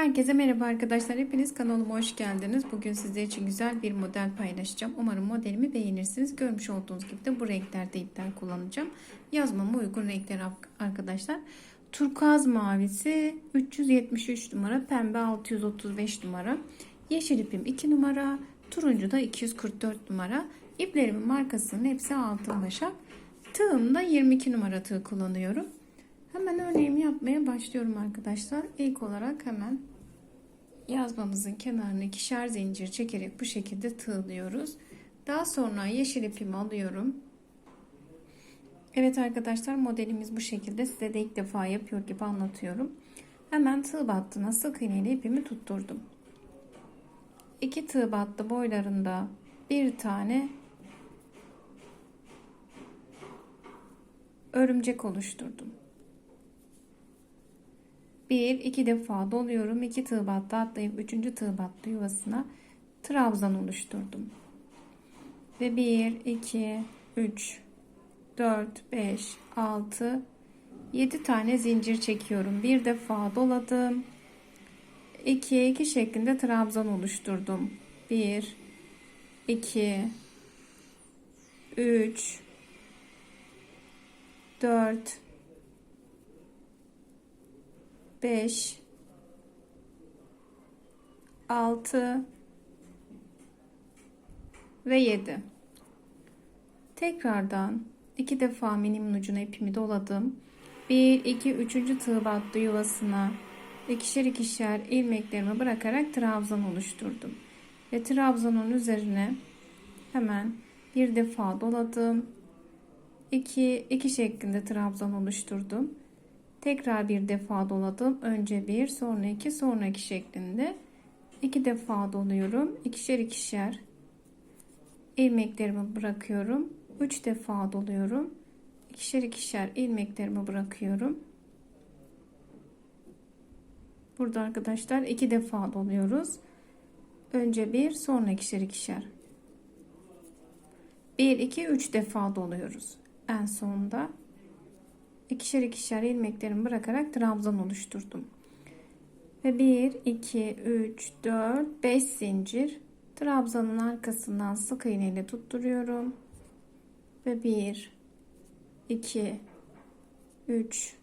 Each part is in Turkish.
Herkese merhaba arkadaşlar. Hepiniz kanalıma hoş geldiniz. Bugün sizler için güzel bir model paylaşacağım. Umarım modelimi beğenirsiniz. Görmüş olduğunuz gibi de bu renklerde ipten kullanacağım. Yazmama uygun renkler arkadaşlar. Turkuaz mavisi 373 numara, pembe 635 numara, yeşil ipim 2 numara, turuncu da 244 numara. İplerimin markasının hepsi altın başak. Tığımda 22 numara tığ kullanıyorum. Hemen örneğimi yapmaya başlıyorum arkadaşlar. İlk olarak hemen yazmamızın kenarına ikişer zincir çekerek bu şekilde tığlıyoruz. Daha sonra yeşil ipimi alıyorum. Evet arkadaşlar modelimiz bu şekilde. Size de ilk defa yapıyor gibi anlatıyorum. Hemen tığ battına sık iğneyle ipimi tutturdum. İki tığ battı boylarında bir tane örümcek oluşturdum. Bir, iki defa doluyorum. iki tığ battı atlayıp üçüncü tığ battı yuvasına trabzan oluşturdum. Ve bir, iki, üç, dört, beş, altı, yedi tane zincir çekiyorum. Bir defa doladım. 2 2 şeklinde trabzan oluşturdum. 1 2 3 4 5 6 ve 7 tekrardan iki defa minimin ucuna ipimi doladım. 1 2 3. tığ battı yuvasına. İkişer ikişer ilmeklerimi bırakarak trabzan oluşturdum. Ve trabzanın üzerine hemen bir defa doladım. 2 2 şeklinde trabzan oluşturdum Tekrar bir defa doladım. Önce bir, sonra iki, sonra iki şeklinde. iki defa doluyorum. ikişer ikişer ilmeklerimi bırakıyorum. Üç defa doluyorum. ikişer ikişer ilmeklerimi bırakıyorum. Burada arkadaşlar iki defa doluyoruz. Önce bir, sonra ikişer ikişer. Bir, iki, üç defa doluyoruz. En sonunda ikişer ikişer ilmeklerimi bırakarak trabzan oluşturdum. Ve 1, 2, 3, 4, 5 zincir trabzanın arkasından sık iğne ile tutturuyorum. Ve 1, 2, 3,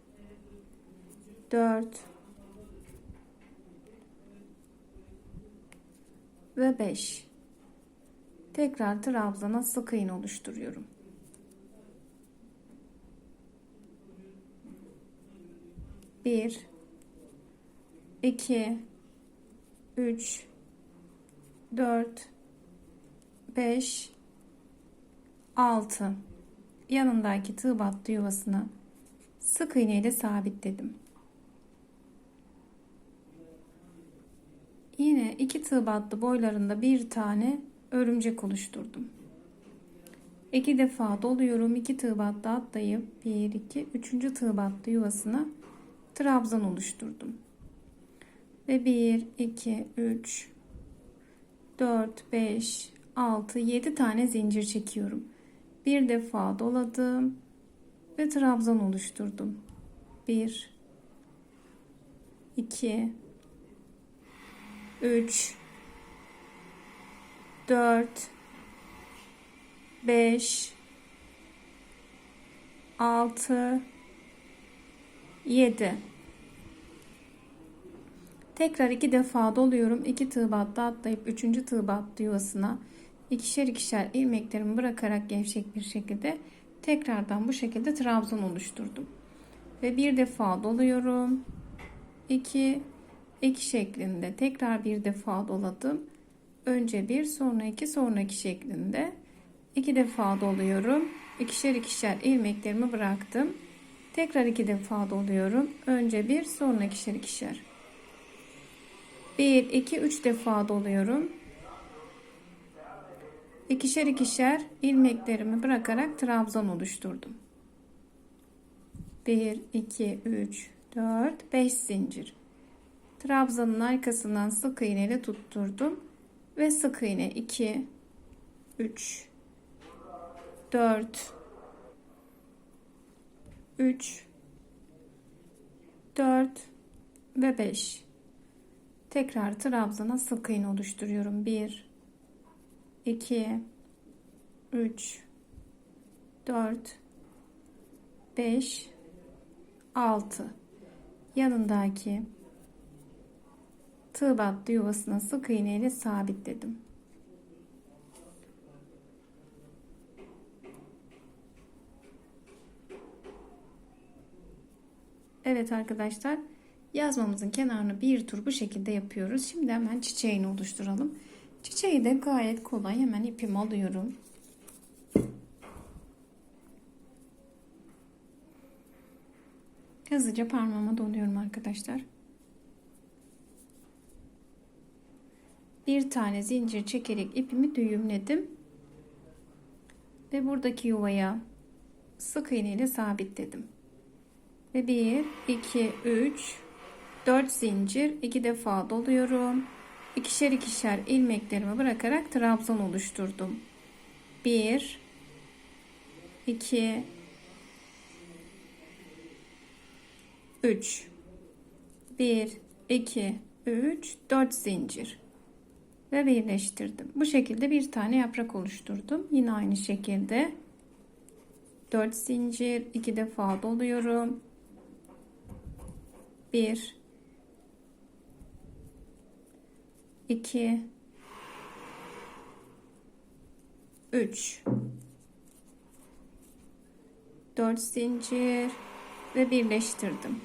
4 ve 5. Tekrar trabzana sık iğne oluşturuyorum. 1 2 3 4 5 6 yanındaki tığ battı yuvasına sık iğne ile sabitledim. Yine iki tığ battı boylarında bir tane örümcek oluşturdum. İki defa doluyorum. iki tığ battı atlayıp 1 2 3. tığ battı yuvasına trabzan oluşturdum. Ve 1, 2, 3, 4, 5, 6, 7 tane zincir çekiyorum. Bir defa doladım ve trabzan oluşturdum. 1, 2, 3, 4, 5, 6, 7 tekrar iki defa doluyorum. İki tığ battı atlayıp üçüncü tığ battı yuvasına ikişer ikişer ilmeklerimi bırakarak gevşek bir şekilde tekrardan bu şekilde trabzan oluşturdum. Ve bir defa doluyorum. 2 2 şeklinde tekrar bir defa doladım. Önce bir sonra iki sonra iki şeklinde. İki defa doluyorum. İkişer ikişer ilmeklerimi bıraktım Tekrar iki defa doluyorum. Önce bir sonra ikişer ikişer. Bir, iki, üç defa doluyorum. İkişer ikişer ilmeklerimi bırakarak trabzan oluşturdum. 1, 2, 3, 4, 5 zincir. Trabzanın arkasından sık iğne ile tutturdum. Ve sık iğne 2, 3, 4, 3 4 ve 5 Tekrar trabzana sık iğne oluşturuyorum. 1 2 3 4 5 6 yanındaki tığ battı yuvasına sık iğne ile sabitledim. Evet arkadaşlar yazmamızın kenarını bir tur bu şekilde yapıyoruz. Şimdi hemen çiçeğini oluşturalım. Çiçeği de gayet kolay. Hemen ipimi alıyorum. Hızlıca parmağıma doluyorum arkadaşlar. Bir tane zincir çekerek ipimi düğümledim. Ve buradaki yuvaya sık iğne ile sabitledim. Ve 1, 2, 3, 4 zincir 2 defa doluyorum. İkişer ikişer ilmeklerimi bırakarak trabzan oluşturdum. 1, 2, 3 1 2 3 4 zincir ve birleştirdim. Bu şekilde bir tane yaprak oluşturdum. Yine aynı şekilde 4 zincir 2 defa doluyorum. 1 2 3 4 zincir ve birleştirdim.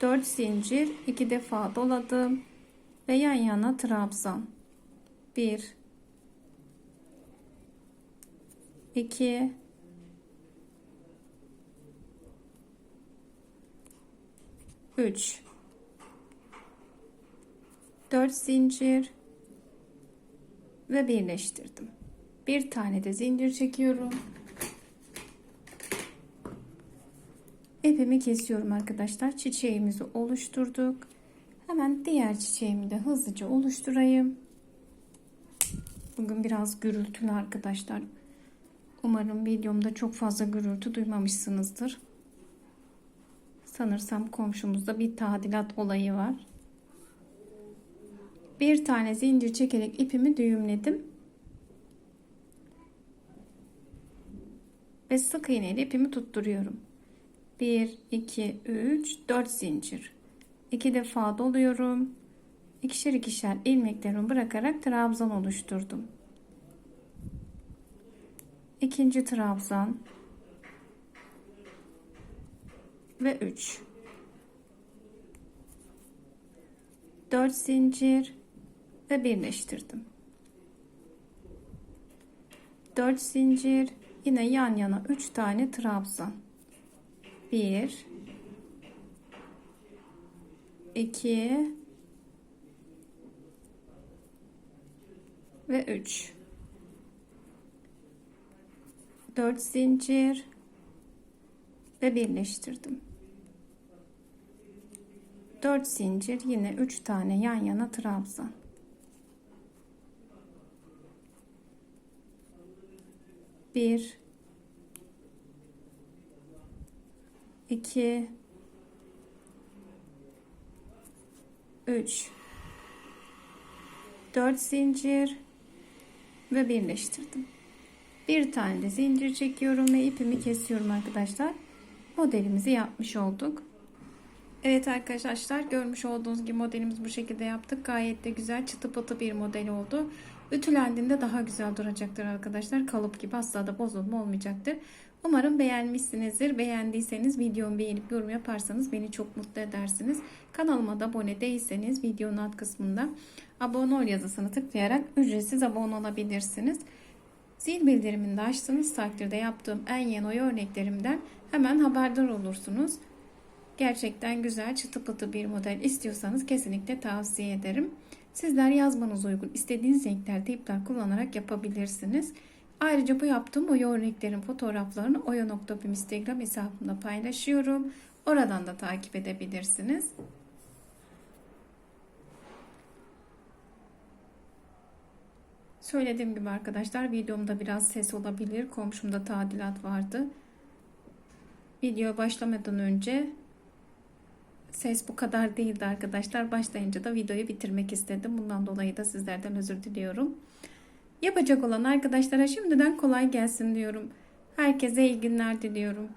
4 zincir 2 defa doladım ve yan yana trabzan. 1 2 3 4 zincir ve birleştirdim. Bir tane de zincir çekiyorum. ipimi kesiyorum arkadaşlar. Çiçeğimizi oluşturduk. Hemen diğer çiçeğimi de hızlıca oluşturayım. Bugün biraz gürültülü arkadaşlar. Umarım videomda çok fazla gürültü duymamışsınızdır. Sanırsam komşumuzda bir tadilat olayı var. Bir tane zincir çekerek ipimi düğümledim. Ve sık iğne ile ipimi tutturuyorum. 1 2 3 4 zincir 2 defa doluyorum ikişer ikişer ilmeklerimi bırakarak trabzan oluşturdum ikinci trabzan ve 3 4 zincir ve birleştirdim. 4 zincir yine yan yana 3 tane trabzan. 1 2 ve 3 4 zincir ve birleştirdim 4 zincir yine 3 tane yan yana trabzan bir 2 3 4 zincir ve birleştirdim. Bir tane de zincir çekiyorum ve ipimi kesiyorum arkadaşlar. Modelimizi yapmış olduk. Evet arkadaşlar görmüş olduğunuz gibi modelimiz bu şekilde yaptık. Gayet de güzel çıtı pıtı bir model oldu. Ütülendiğinde daha güzel duracaktır arkadaşlar. Kalıp gibi asla da bozulma olmayacaktır. Umarım beğenmişsinizdir. Beğendiyseniz videomu beğenip yorum yaparsanız beni çok mutlu edersiniz. Kanalıma da abone değilseniz videonun alt kısmında abone ol yazısını tıklayarak ücretsiz abone olabilirsiniz. Zil bildirimini de açtığınız takdirde yaptığım en yeni oy örneklerimden hemen haberdar olursunuz. Gerçekten güzel çıtı pıtı bir model istiyorsanız kesinlikle tavsiye ederim. Sizler yazmanız uygun istediğiniz renklerde ipler kullanarak yapabilirsiniz. Ayrıca bu yaptığım oya örneklerin fotoğraflarını oya.bim instagram hesabımda paylaşıyorum. Oradan da takip edebilirsiniz. Söylediğim gibi arkadaşlar videomda biraz ses olabilir. Komşumda tadilat vardı. Video başlamadan önce ses bu kadar değildi arkadaşlar. Başlayınca da videoyu bitirmek istedim. Bundan dolayı da sizlerden özür diliyorum. Yapacak olan arkadaşlara şimdiden kolay gelsin diyorum. Herkese iyi günler diliyorum.